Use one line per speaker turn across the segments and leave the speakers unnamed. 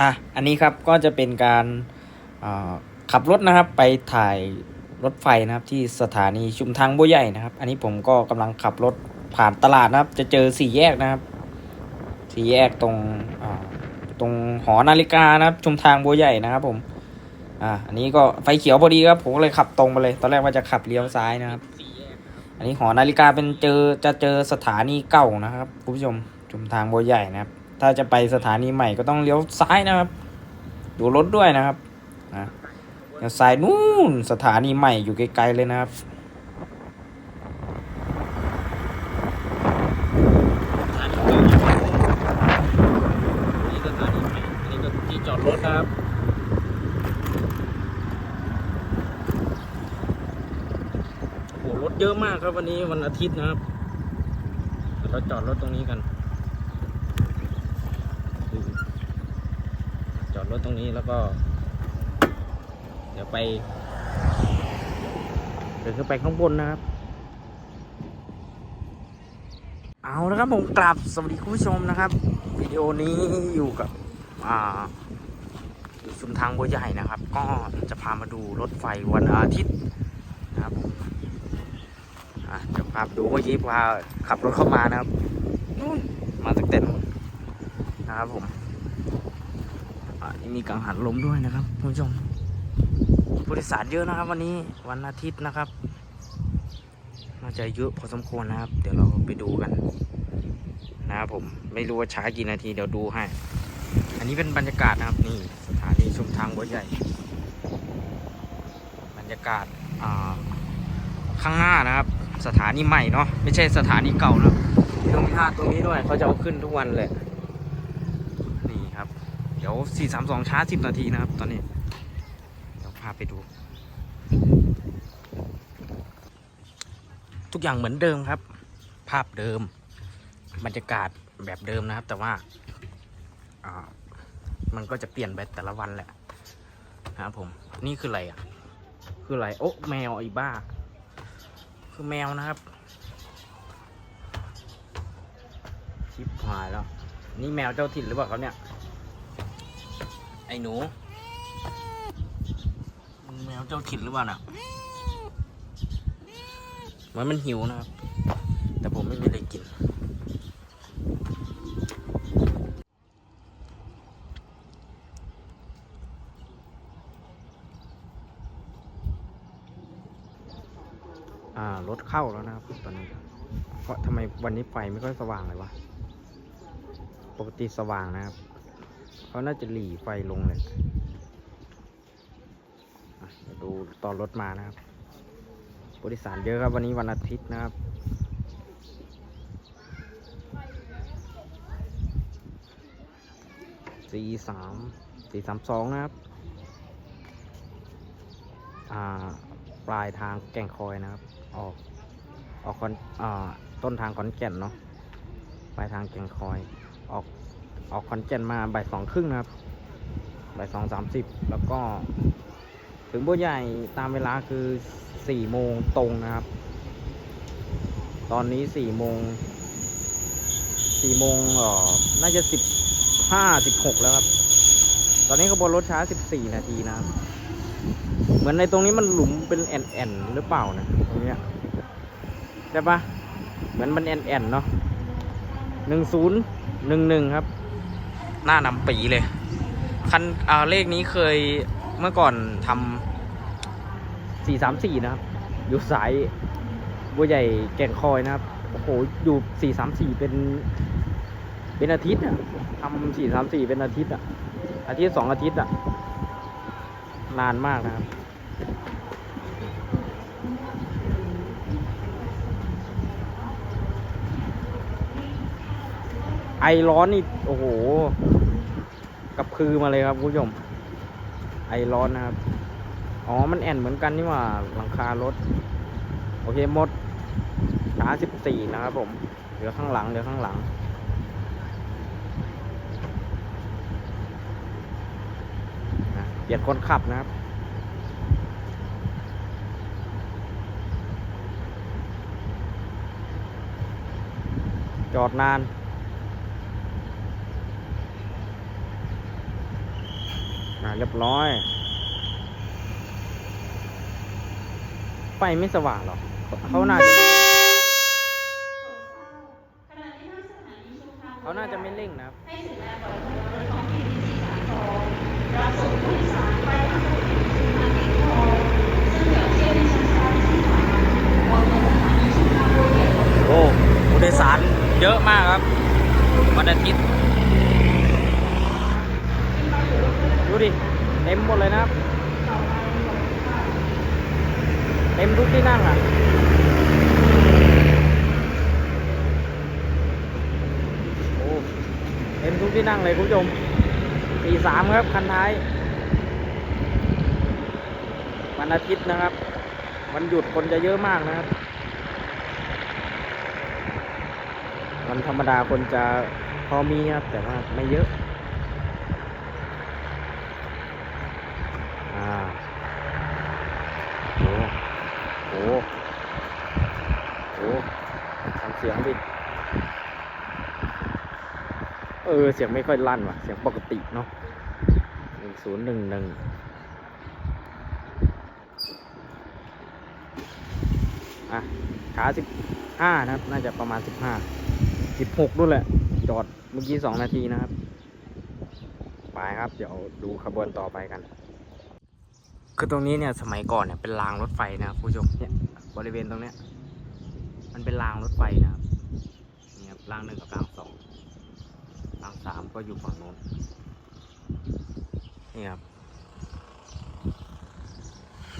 อะอันนี้ครับก็จะเป็นการขับรถนะครับไปถ่ายรถไฟนะครับที่สถานีชุมทางบัวใหญ่นะครับ อันนี้ผมก็กำลังขับรถผ่านตลาดนะครับ จะเจอสี่แยกนะครับสี่แยกตรงตรงหอนาฬิกานะครับ ชุมทางบัวใหญ่นะครับ ผม อ่า อันนี้ก็ไฟเขียวพอดีครับ ผมก็เลยขับตรงไปเลย ตอนแรกว่าจะขับเลี้ยวซ้ายนะครับ อันนี้หอนาฬิกาเป็นเจอจะเจอสถานีเก่านะครับคุณผู้ชมชุมทางบัวใหญ่นะครับ ถ้าจะไปสถานีใหม่ก็ต้องเลี้ยวซ้ายนะครับ ดูรถด้วยนะครับนะเลี้ยวซ้ายนู่นสถานีใหม่อยู่ไกลๆเลยนะครับนี่สถานีใหม่นี่ก็จอดรถนะครับโอ้โหรถเยอะมากครับวันนี้วันอาทิตย์นะครับเดี๋ยวเราจอดรถตรงนี้กัน จอด รถตรงนี้แล้วก็ เดี๋ยวไป เดี๋ยวขึ้นไปข้างบนนะครับ เอาละครับผมกลับสวัสดีคุณผู้ชมนะครับ วิดีโอนี้อยู่กับ อ่าอยู่ชุมทางบัวใหญ่นะครับ ก็จะพามาดูรถไฟวันอาทิตย์นะครับอะพาดูเมื่อกี้พาขับรถเข้ามานะครับ มาตั้งแต่นู่นนะครับผม มีกังหันลมด้วยนะครับคุณผู้ชมผู้โดยสารเยอะนะครับ วันนี้วันอาทิตย์นะครับน่าจะเยอะพอสมควรนะครับ เดี๋ยวเราไปดูกัน นะครับผมไม่รู้ว่าช้ากี่นาทีเดี๋ยวดูให้ อันนี้เป็นบรรยากาศนะครับนี่สถานีชุมทางบัวใหญ่ บรรยากาศข้างหน้านะครับ สถานีใหม่เนาะไม่ใช่สถานีเก่านะครับต้องมีท่าตรงนี้ด้วยเขาจะเอาขึ้นทุกวันเลย ดี๋ยว 432ช้า10 นาทีนะครับ ตอนนี้ เดี๋ยวพาไปดู ทุกอย่างเหมือนเดิมครับ ภาพเดิม บรรยากาศแบบเดิมนะครับ แต่ว่าอ่า มันก็จะเปลี่ยนไปแต่ละวันแหละนะครับผม นี่คืออะไรอะ คืออะไร โอ้แมวไอ้บ้า คือแมวนะครับ ชิบหายแล้ว นี่แมวเจ้าถิ่นหรือเปล่าครับเนี่ย ไอ้หนูแมวเจ้าถิ่นหรือเปล่าน่ะมันมันหิวนะครับ แต่ผมไม่มีอะไรกิน อ่ารถเข้าแล้วนะครับตอนนี้ เพราะทำไมวันนี้ไฟไม่ค่อยสว่างเลยวะ ปกติสว่างนะครับ เขาน่าจะหลีไฟลงเลยดูตอนรถมานะครับผู้โดยสารเยอะครับวันนี้วันอาทิตย์นะครับ สี่สาม สี่สามสองนะครับ อ่า ปลายทางแก่งคอยนะครับ ออก ออกคอนอ่า ต้นทางขอนแก่นเนาะ ปลายทางแก่งคอย ออก ออกขอนแก่นมาบ่ายสองครึ่งนะครับบ่ายสองสามสิบแล้วก็ ถึงบัวใหญ่ตามเวลาคือสี่โมงตรงนะครับ ตอนนี้สี่โมงสี่โมงเออน่าจะสิบห้าสิบหกแล้วครับ ตอนนี้ขบวนรถช้าสิบสี่นาทีนะครับ เหมือนในตรงนี้มันหลุมเป็นแอนแอนหรือเปล่านะตรงเนี้ยใช่ปะเหมือนมันแอนแอนเนาะหนึ่งศูนย์หนึ่งหนึ่งครับ หน้านำปีเลย คันอ่าเลขนี้เคยเมื่อก่อนทำสี่สามสี่นะครับ อยู่สายบัวใหญ่แก่งคอยนะครับ โอ้โห อยู่สี่สามสี่เป็น เป็นอาทิตย์อะทำสี่สามสี่เป็นอาทิตย์อะอาทิตย์สองอาทิตย์อะนานมากนะครับ ไอร้อนนี่โอ้โหกับคือมาเลยครับคุณผู้ชมไอร้อนนะครับ อ๋อ มันแอนเหมือนกันนี่หว่าหลังคารถ โอเคหมดช้าสิบสี่นะครับผม เหลือข้างหลังเหลือข้างหลัง เปลี่ยนคนขับนะครับ จอดนาน อ่าเรียบร้อย ไฟไม่สว่างหรอกเขาน่าจะเขาน่าจะไม่เร่งนะครับโอ้ผู้โดยสารเยอะมากครับ วันอาทิตย์ ดิ เต็มหมดเลยนะครับ เต็มทุกที่นั่งอะโอ้เต็มทุกที่นั่งเลยคุณผู้ชมสี่สามครับ คันท้าย วันอาทิตย์นะครับ วันหยุดคนจะเยอะมากนะครับ วันธรรมดาคนจะพอมีครับ แต่ว่าไม่เยอะ อ่าโอ้โหโอ้ทำเสียงดิ เออเสียงไม่ค่อยลั่นว่ะ เสียงปกติเนาะหนึ่งศูนย์หนึ่งหนึ่งอะ ขาสิบห้านะครับ น่าจะประมาณสิบห้าสิบหกนู่นแหละ จอดเมื่อกี้สองนาทีนะครับ ไปครับ เดี๋ยวดูขบวนต่อไปกัน คือตรงนี้เนี่ยสมัยก่อนเนี่ยเป็นรางรถไฟนะครับผู้ชมเนี่ยบริเวณตรงเนี้ย มันเป็นรางรถไฟนะครับเนี่ยครับรางหนึ่งกับรางสอง รางสามก็อยู่ฝั่งโน้นนี่ครับ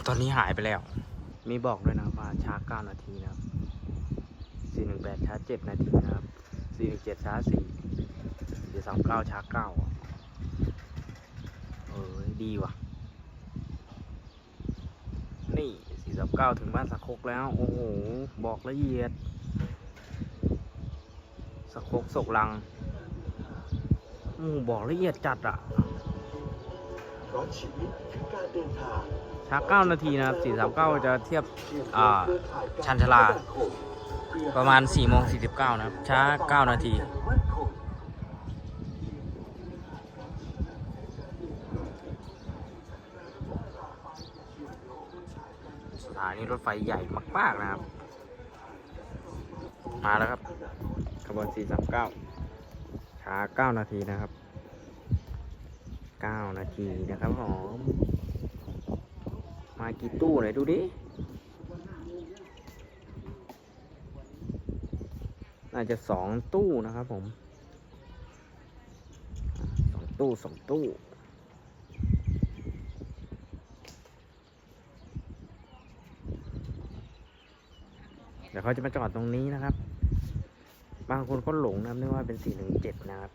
ตอนนี้หายไปแล้ว มีบอกด้วยนะครับว่าช้าเก้านาทีนะครับ สี่หนึ่งแปดช้าเจ็ดนาทีนะครับ สี่หนึ่งเจ็ดช้าสี่สี่สามเก้าช้าเก้าเออดีว่ะ นี่สี่สามเก้าถึงบ้านสะโคกแล้ว โอ้โห บอกละเอียดสะโคกศกลังโอ้โหบอกละเอียดจัดอะ
เพราะชีวิตคือการเดินทาง
ช้าเก้านาทีนะครับสี่สามเก้าจะเทียบอ่าชันชาลา ประมาณ4ี่โมงสี่สิบเก้านะครับ ช้าเก้านาทีสถานีรถไฟใหญ่มาก ๆ นะครับ มาแล้วครับขบวน439 ช้า 9 นาทีนะครับ 9 นาทีนะครับผมมากี่ตู้ไหนดูดิ น่าจะสองตู้นะครับผมสองตู้สองตู้เดี๋ยวเขาจะมาจอดตรงนี้นะครับ บางคนก็หลงนะครับนึกว่าเป็น417นะครับ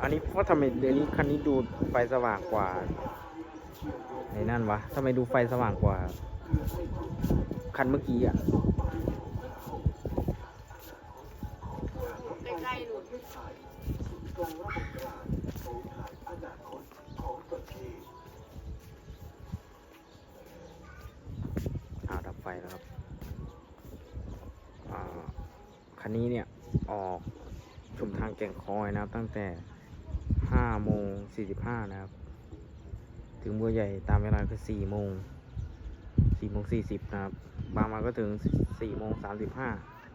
อันนี้เพราะทำไมเดี๋ยวนี้คันนี้ดูไฟสว่างกว่าในนั่นวะทำไมดูไฟสว่างกว่า คันเมื่อกี้อะ
ใกล้ๆดูา
วดับไฟแล้วครับอ่า คันนี้เนี่ยออกชุมทางแก่งคอยนะครับ ตั้งแต่5โมง45นะครับ ถึงบัวใหญ่ตามเวลาคือ4โมง4โมง40นะครับ บางมาก็ถึง4โมง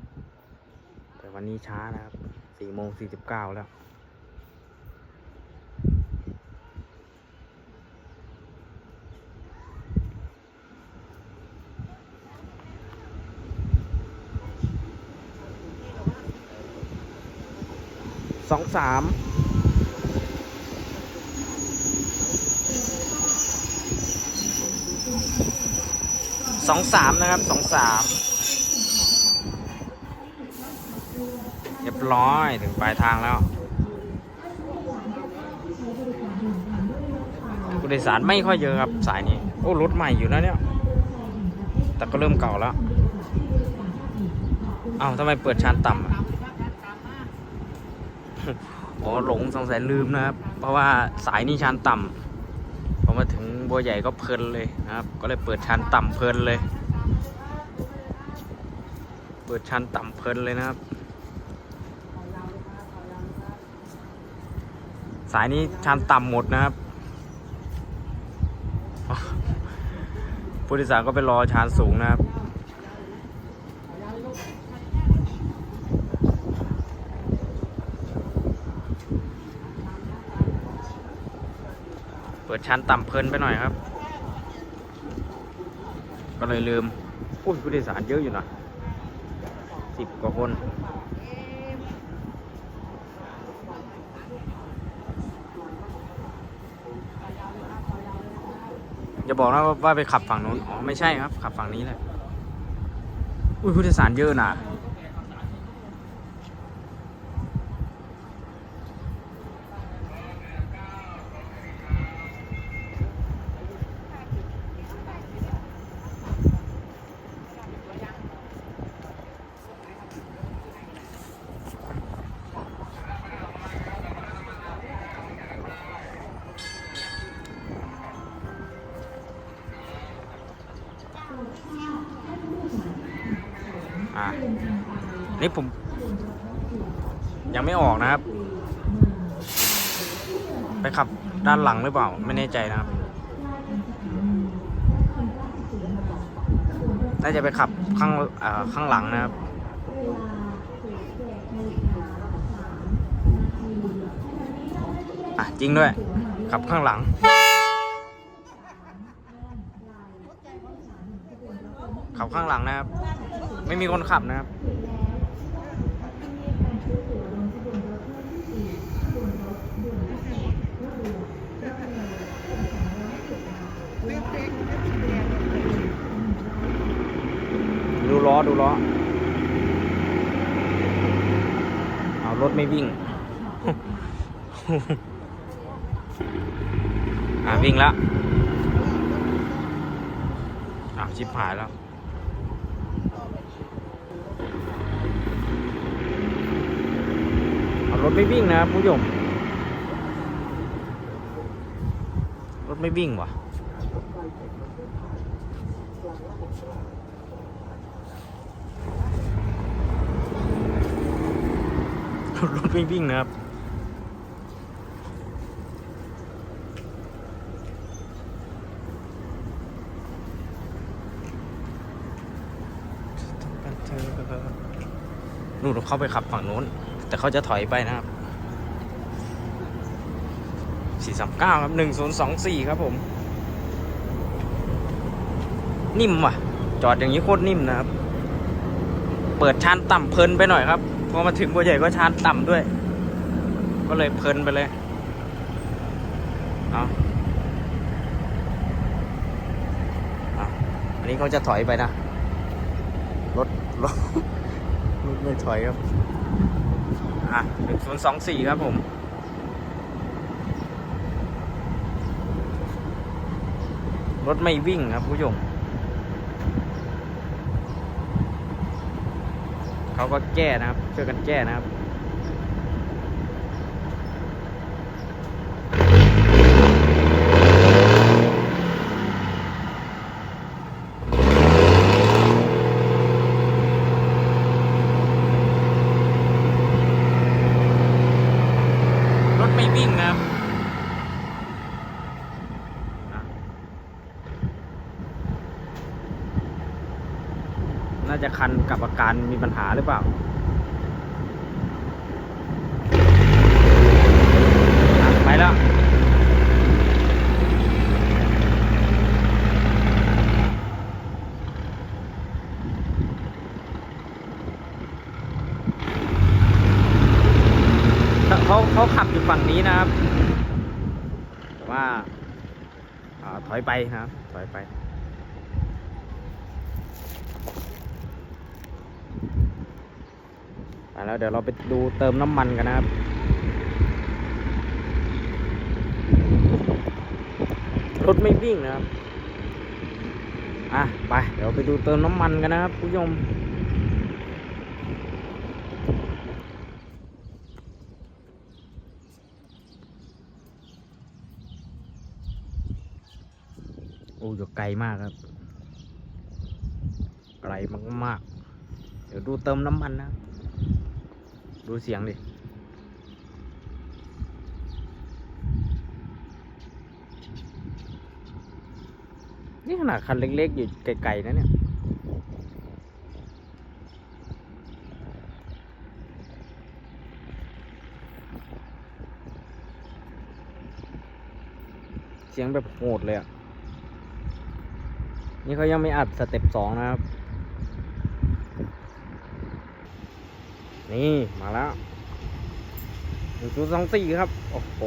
35แต่วันนี้ช้านะครับ4โมง49แล้ว สองสามสองสามนะครับสองสามเรียบร้อยถึงปลายทางแล้ว ผู้โดยสารไม่ค่อยเยอะครับสายนี้ โอ้ รถใหม่อยู่นะเนี่ย แต่ก็เริ่มเก่าแล้ว เอ้าทำไมเปิดชานต่ำอะ อหลงสงสัยลืมนะครับ เพราะว่าสายนี่ชันต่ำพอมาถึงบัวใหญ่ก็เพลินเลยนะครับ ก็เลยเปิดชันต่ำเพลินเลย เปิดชันต่ำเพลินเลยนะครับ สายนี้ชานต่ำหมดนะครับผู้โดยสารก็ไปรอชานสูงนะครับ ดชั้นต่ำเพลินไปหน่อยครับ ก็เลยลืมอุ้ยผู้โดยสารเยอะอยู่นะสิบกว่าคนอย่าบอกนะว่าว่าไปขับฝั่งนู้น อ๋อ ไม่ใช่ครับ ขับฝั่งนี้แหละ อุ้ยผู้โดยสารเยอะนะานหลังหรือเปล่า ไม่แน่ใจนะครับน่าจะไปขับข้างข้างหลังนะครับอะจริงด้วย ขับข้างหลังขับข้างหลังนะครับ ไม่มีคนขับนะครับ อดูล้อเอารถไม่วิ่ง อะวิ่งแล้วอะชิบหายแล้วเอารถไม่วิ่งนะผู้ชมรถไม่วิ่งว่ะ รถไม่วิ่งนะครับนู่นเข้าไปขับฝั่งนู้น แต่เขาจะถอยไปนะครับ 439 ครับ 1024 ครับผม นิ่มว่ะ จอดอย่างนี้โคตรนิ่มนะครับ เปิดชานต่ำเพลินไปหน่อยครับ พอมาถึงบัวใหญ่ก็ชานต่ำด้วย ก็เลยเพลินไปเลยเอาเอาอันนี้เขาจะถอยไปนะรถรถรถไม่ถอยครับ อะหนึ่งศูนย์สองสี่ครับผมรถไม่วิ่งครับผู้ชมเขาก็แก้นะครับ ช่วยกันแก้นะครับรถไม่วิ่งนะครับอะน่าจะคันกับอาการมีปัญหาหรือเปล่าอะไป แล้วเขาเขาขับอยู่ฝั่งนี้นะครับ แต่ว่าอาถอยไปนะครับ ถอยไปแล้วเดี๋ยวเราไปดูเติมน้ำมันกันนะครับ รถไม่วิ่งนะครับ อะ ไป เดี๋ยวไปดูเติมน้ำมันกันนะครับผู้ชมโอ้อยู่ไกลมากครับ ไกลมากๆ เดี๋ยวดูเติมน้ำมันนะ ดูเสียงดิ นี่ขนาดคันเล็ก ๆ อยู่ไกลๆนะเนี่ยเสียงแบบโหดเลยอะ นี่เขายังไม่อัดสเต็ปสองนะครับ นี่ มาแล้วหนึ่งศูนย์สองสี่ครับ โอ้โห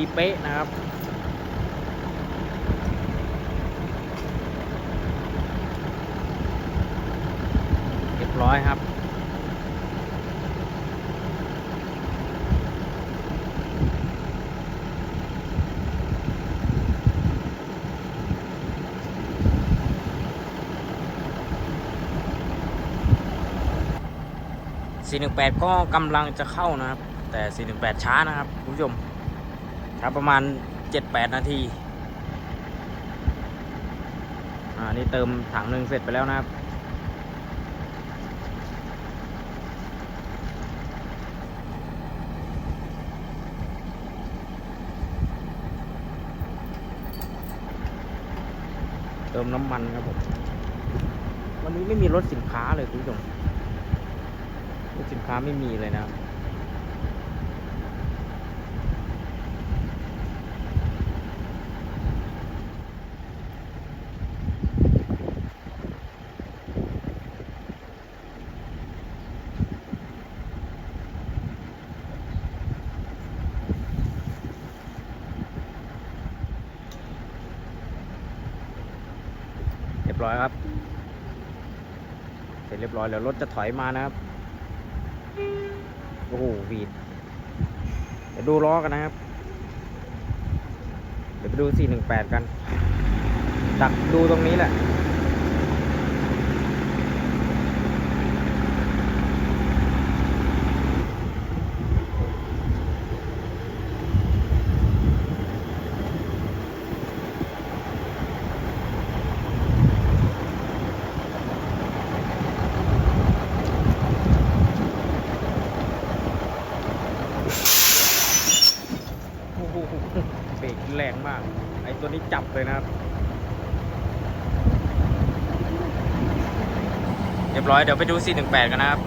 ดีเป๊ะนะครับเรียบร้อยครับ418 ก็กำลังจะเข้านะครับ แต่ 418 ช้านะครับ คุณผู้ชม ช้าประมาณ 7-8 นาที อ่า นี่เติมถังหนึ่งเสร็จไปแล้วนะครับ เติมน้ำมันครับผม วันนี้ไม่มีรถสินค้าเลยคุณผู้ชมรถสินค้าไม่มีเลยนะครับ เรียบร้อยครับ เสร็จเรีย บร้อยแล้วรถจะถอยมานะครับ โอ้โหวีดเดี๋ยวดูล้อกันนะครับ เดี๋ยวไปดู 418 กัน ดักดูตรงนี้แหละ โอ้โหเบรกแรงมาก ไอ้ตัวนี้จับเลยนะครับ เร้อยเดี๋ยวไปดู 418 กันนะครับ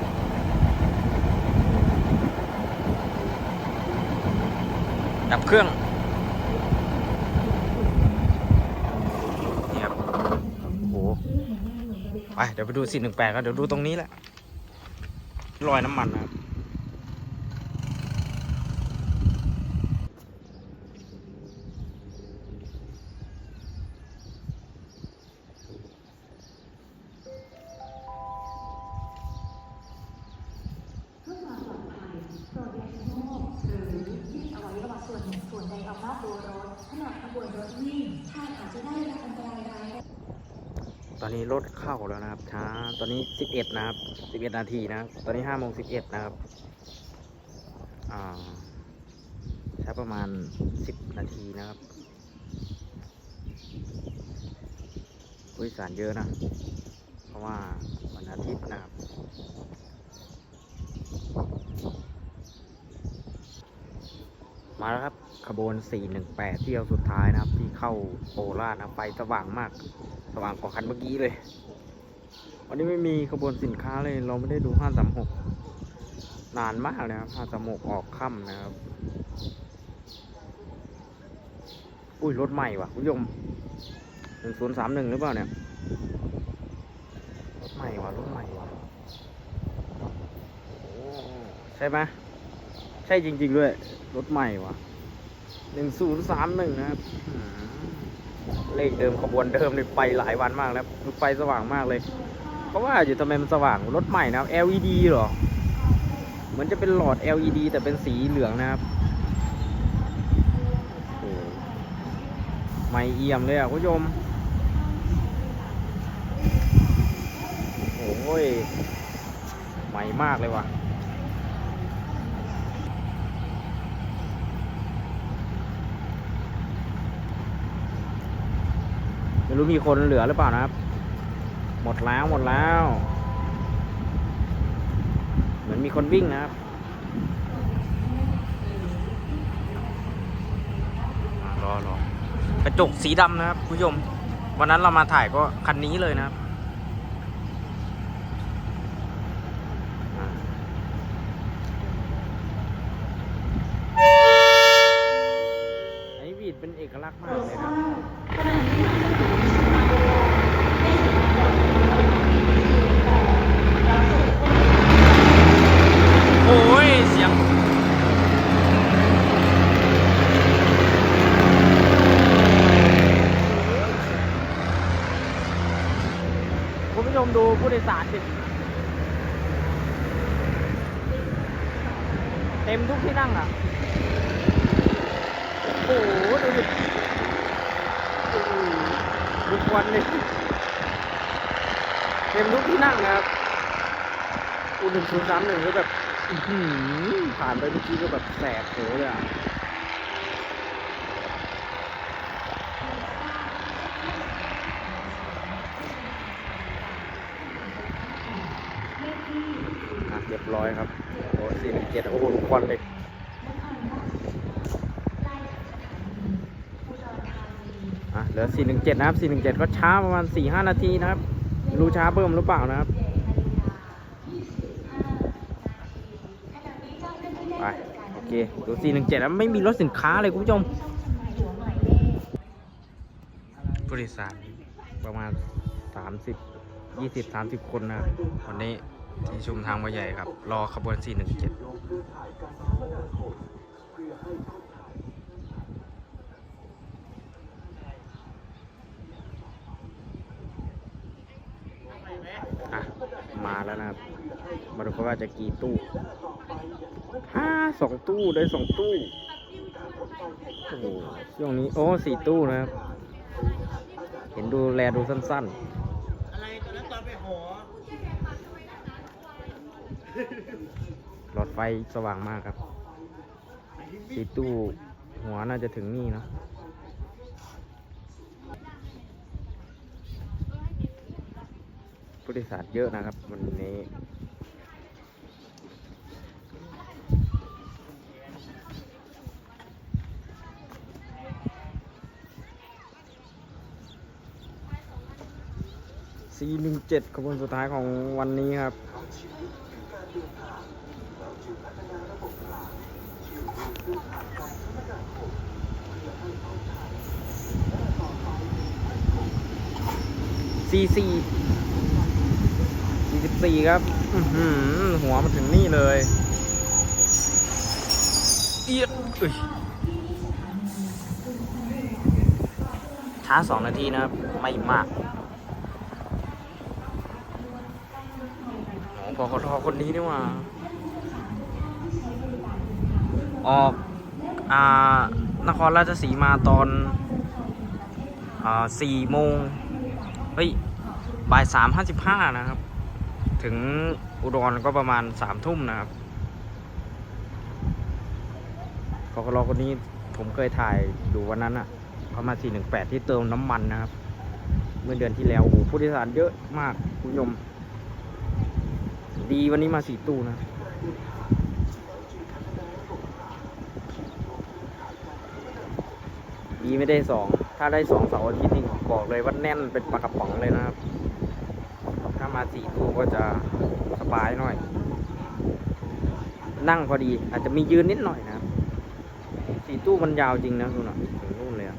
ดับเครื่องนี่ครับโอ้โหไปเดี๋ยวไปดู 418 กันเดี๋ยวดูตรงนี้แหละรอยน้ำมันนะครับ
เพื่อความปลอดภัยโปรดอย่าชะโงกหรือยืดอวัยวะส่วนหนึ่งส่วนใดออกนอกตัวรถขณะขบวนรถวิ่งท่านอาจจะได้รับอันตรายร้ายแรง
ตอนนี้รถเข้าแล้วนะครับ ช้า ตอนนี้11นะครับ11นาทีนะ ตอนนี้5โมง11นะครับอ่าช้ประมาณ10นาทีนะครับผู้โดยสารเยอะนะ เพราะว่าวันอาทิตย์นะครับมาแล้วครับขบวน 418 เที่ยวสุดท้ายนะครับ ที่เข้าโคราชนะไฟสว่างมาก สว่างกว่าคันเมื่อกี้เลย วันนี้ไม่มีขบวนสินค้าเลย เราไม่ได้ดู536นานมากเลยครับ536ออกค่ำนะครับ อุ้ยรถใหม่ว่ะคุณผู้ชม1031หรือเปล่าเนี่ย รถใหม่ว่ะรถใหม่ว่ะใช่ไหมใช่จริง ๆ ด้วย รถใหม่ว่ะ1031นะครับเลขเดิมขบวนเดิมนี่ไปหลายวันมากแล้วไฟสว่างมากเลย เพราว่าอยู่ทำไมมันสว่างรถใหม่นะครับ LED เหรอเหมือนจะเป็นหลอด LED แต่เป็นสีเหลืองนะครับโอ้โหไม่เอี่ยมเลยอะคุณผู้ชมโอ้ยใหม่มากเลยว่ะไม่รู้มีคนเหลือหรือเปล่านะครับ หมดแล้วหมดแล้ว เหมือนมีคนวิ่งนะครับรอรอกระจกสีดำนะครับคุณผู้ชม วันนั้นเรามาถ่ายก็คันนี้เลยนะครับไอวีดเป็นเอกลักษณ์มากเลยนะ โอ้ย เสียง คุณผู้ชมดูผู้โดยสารดิเต็มทุกที่นั่งอะ โอ้โห ดูดิโอ้โหดูควันเลยเต็มทุกที่นั่งนะครับ อูหนึ่งนย์สามหนึ่งก็แบบผ่านไปเมื่อกี้ก็แบบแสบโหเลยอะเรียบร้อยครับโอ้สี่หนึ่งเจ็ดโอ้โหควันเลยอะเหลือสี่หนึ่งเจ็ดนะครับสี่หนึ่งเจ็ดก็ช้าประมาณสี่ห้านาทีนะครับ รู้ช้าเพิ่มหรือเปล่านะครับ เคดูสี่หนึ่งเจ็ดแล้วไม่มีรถสินค้าเลยคุณผู้ชมผู้โดยสารประมาณสามสิบยี่สิบสามสิบคนนะวันนี้ที่ชุมทางวัวใหญ่ครับ รอขบวนสี่หนึ่งเจ็ด
มาคมเพื่อให้คนไทย
อะมาแล้วนะครับ มาดูกันว่าจะกี่ตู้ ห้าสองตู้ได้สองตู้โอ้โหช่วงนี้โอ้สี่ตู้นะครับ เห็นดูแลดูสั้น
อะไรตอนนั้นตอนไปหอ
ๆหลอดไฟสว่างมากครับสี่ตู้หัวน่าจะถึงนี่เนะผู้โดยสารเยอะนะครับ วันนี้ 417ขบวนสุดท้ายของวันนี้ครับสี่สี่สี่สิบสี่ครับหัวมาถึงนี่เลยเอียดยช้าสองนาทีนะครับ ไม่มาก พอทอคนนี้นี่ว่า ออก อ่า นครราชสีมาตอน อ่าสี่โมง เฮ้ย บ่ายสามห้าสิบห้านะครับ ถึงอุดรก็ประมาณสามทุ่มนะครับกกรคนนี้ผมเคยถ่ายดูวันนั้นอะเขามาสี่หนึ่งแปดที่เติมน้ำมันนะครับ เมื่อเดือนที่แล้วโอ้โหผู้โดยสารเยอะมากคุณผู้ชม ดีวันนี้มาสี่ตู้นะ ดีไม่ได้สอง ถ้าได้สองเสาร์อาทิตย์นี่บอกเลยว่าแน่นเป็นปลากระป๋องเลยนะครับ ถ้ามาสี่ตู้ก็จะสบายหน่อย นั่งพอดีอาจจะมียืนนิดหน่อยนะครับสี่ตู้มันยาวจริงนะดูหน่อยถึงนู่นเลยอะ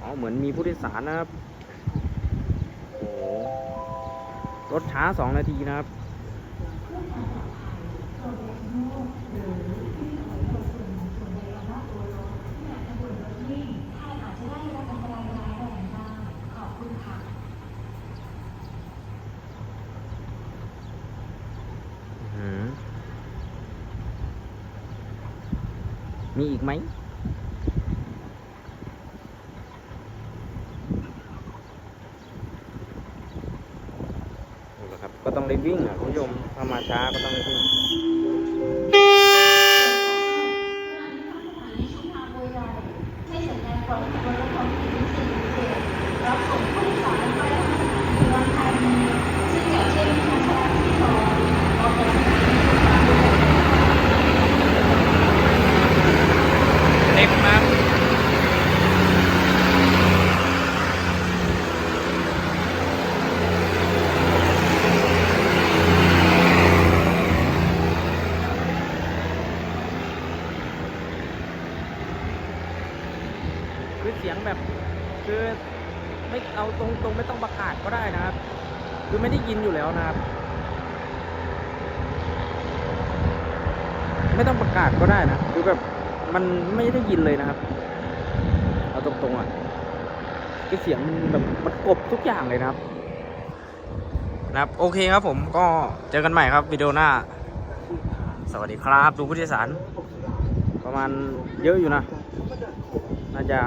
อ๋อเหมือนมีผู้โดยสารนะครับ รถช้าสองนาทีนะครับอื้อหือมีอีกไหม นี่แหละครับ ก็ต้องรีบ วิ่งอะคุณผู้ชมถ้ามาช้าก็ต้องวิ่ง
ให้สัญญาณก่อนบนรถของสี
สียงแบบ คือไม่เอา ตรงๆไม่ต้องประกาศก็ได้นะครับ คือไม่ได้ยินอยู่แล้วนะครับ ไม่ต้องประกาศก็ได้นะคือแบบมันไม่ได้ยินเลยนะครับ เอาตรงๆอะคือเสียงมันแบบมันกบทุกอย่างเลยนะครับ นะครับ โอเคครับผมก็เจอกันใหม่ครับวิดีโอหน้า สวัสดีครับดูผู้โดยสารประมาณเยอะอยู่นะ น่าจะ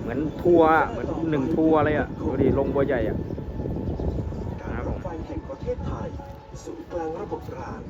เหมือนทัวร์เหมือนหนึ่งทัวร์เลยอะดูดิลงบัวใหญ่อะ
การรถไฟแห่งประเทศไทยศูนย์กลางระบบราง